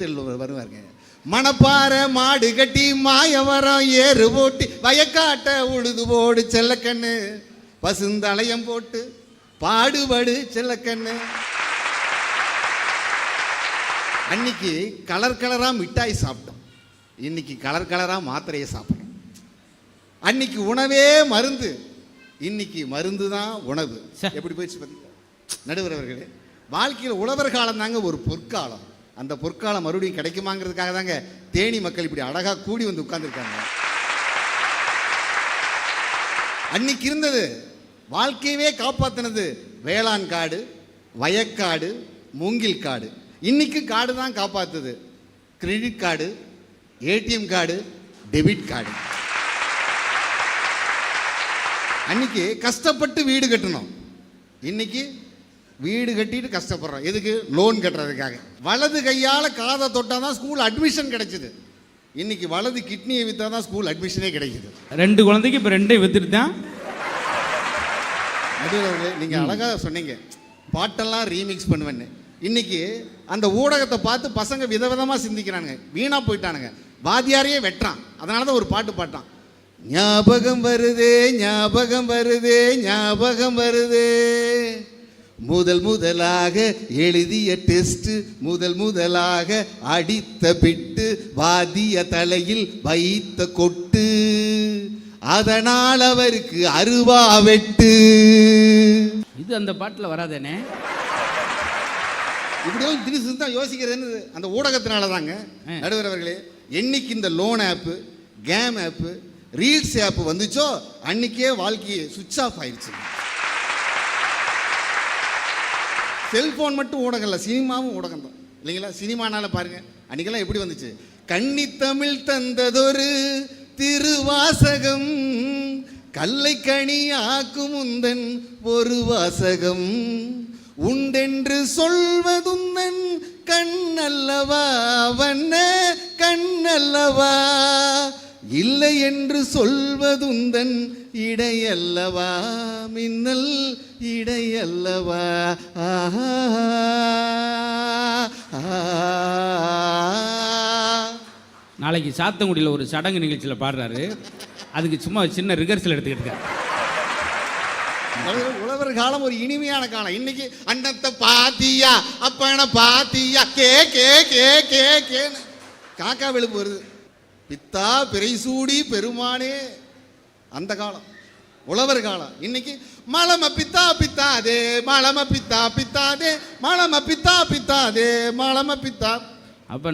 வருவாருங்க மணப்பாறை மாடு கட்டி மாயவரம் ஏறு போட்டு வயக்காட்ட உழுது போடு செல்லக்கண்ணு. பசுந்தளையம் போட்டு பாடுபடு செல்லக்கண்ணு. அன்னைக்கு கலர் கலரா மிட்டாய் சாப்பிட்டோம். இன்னைக்கு கலர் கலரா மாத்திரையை சாப்பிட்றோம் அன்னைக்கு உணவே மருந்து. இன்னைக்கு மருந்து தான் உணவு. எப்படி போயிடுச்சு பார்த்தீங்களா நடுவர் அவர்களே வாழ்க்கையில் உழவர் காலம் தாங்க ஒரு பொற்காலம். அந்த பொற்காலம் மறுபடியும் கிடைக்குமாங்கிறதுக்காக தாங்க தேனி மக்கள் இப்படி அழகாக கூடி வந்து உட்கார்ந்துருக்காங்க. அன்னைக்கு இருந்தது வாழ்க்கையவே காப்பாற்றினது வேளாண் காடு வயக்காடு மூங்கில் காடு. இன்னைக்கு காடு தான் காப்பாற்றுது credit card ATM card debit card அன்னைக்கு கஷ்டப்பட்டு வீடு கட்டணும். இன்னைக்கு வீடு கட்டிட்டு கஷ்டப்படுறோம். எதுக்கு? லோன் கட்டுறதுக்காக. வலது கையால் காதை தொட்டால் தான் ஸ்கூல் அட்மிஷன் கிடைச்சிது. இன்னைக்கு வலது கிட்னியை விற்றா தான் ஸ்கூல் அட்மிஷனே கிடைக்குது. ரெண்டு குழந்தைக்கு இப்போ ரெண்டையும் வித்துட்டு தான் நடுவர்களே நீங்கள் அழகாக சொன்னீங்க. பாட்டெல்லாம் ரீமிக்ஸ் பண்ணுவேன்னு. இன்னைக்கு அந்த ஊடகத்தை பார்த்து பசங்க விதவிதமாக சிந்திக்கிறானுங்க. வீணாக போயிட்டானுங்க. வாத்தியாரையே வெட்டுறான். அதனால தான் ஒரு பாட்டு பாட்டான். ஞாபகம் வருதே ஞாபகம் வருதே ஞாபகம் வருதே. முதல் முதலாக எழுதிய டெஸ்ட் முதல் முதலாக அடித்த பிட்டு வாதிய தலையில் வைத்த கொட்டு. அதனால் அவருக்கு அருவா வெட்டு. இது அந்த பாட்டில் வராதேனே. இப்படியோ திடீர்னு தான் யோசிக்கிறதுன்னு அந்த ஊடகத்தினால தாங்க. நடுவர் அவர்களே என்னைக்கு இந்த loan app game app reels app வந்துச்சோ அன்னைக்கே வாழ்க்கையை சுவிட்ச் ஆஃப் ஆயிடுச்சு செல்ஃபோன் மட்டும் ஊடகம் இல்லை சினிமாவும் ஊடகம் தான் இல்லைங்களா? சினிமானால பாருங்க அன்னைக்கெல்லாம் எப்படி வந்துச்சு? கன்னித்தமிழ் தந்ததொரு திருவாசகம் கல்லை கனி ஆக்கும் உந்தன் ஒரு வாசகம். உண்டென்று சொல்வதுந்தன் கண்ணல்லவா வண்ண கண்ணல்லவா இல்லை என்று சொல்வதுந்தன் இடையல்லவா? மின்னல் இடையல்லவா? ஆஹா. நாளைக்கு சாத்தங்குடியில் ஒரு சடங்கு நிகழ்ச்சியில் பாடுறாரு. அதுக்கு சும்மா சின்ன ரிகர்சல் எடுத்துக்கிட்டு இருக்காரு. உழவர் காலம் ஒரு இனிமையான காலம். இன்னைக்கு அண்ணத்தை பாத்தியா அப்பன பாத்தியா கே கே கே கே கேன்னு. காக்கா வெளுப்பு வருது. பித்தா பிறைசூடி பெருமானே. அந்த காலம் உழவர் காலம். இன்னைக்கு மலம பித்தா பித்தாதே மலம பித்தா பித்தாதே மலம பித்தா பித்தாதே மலம பித்தா. அப்போ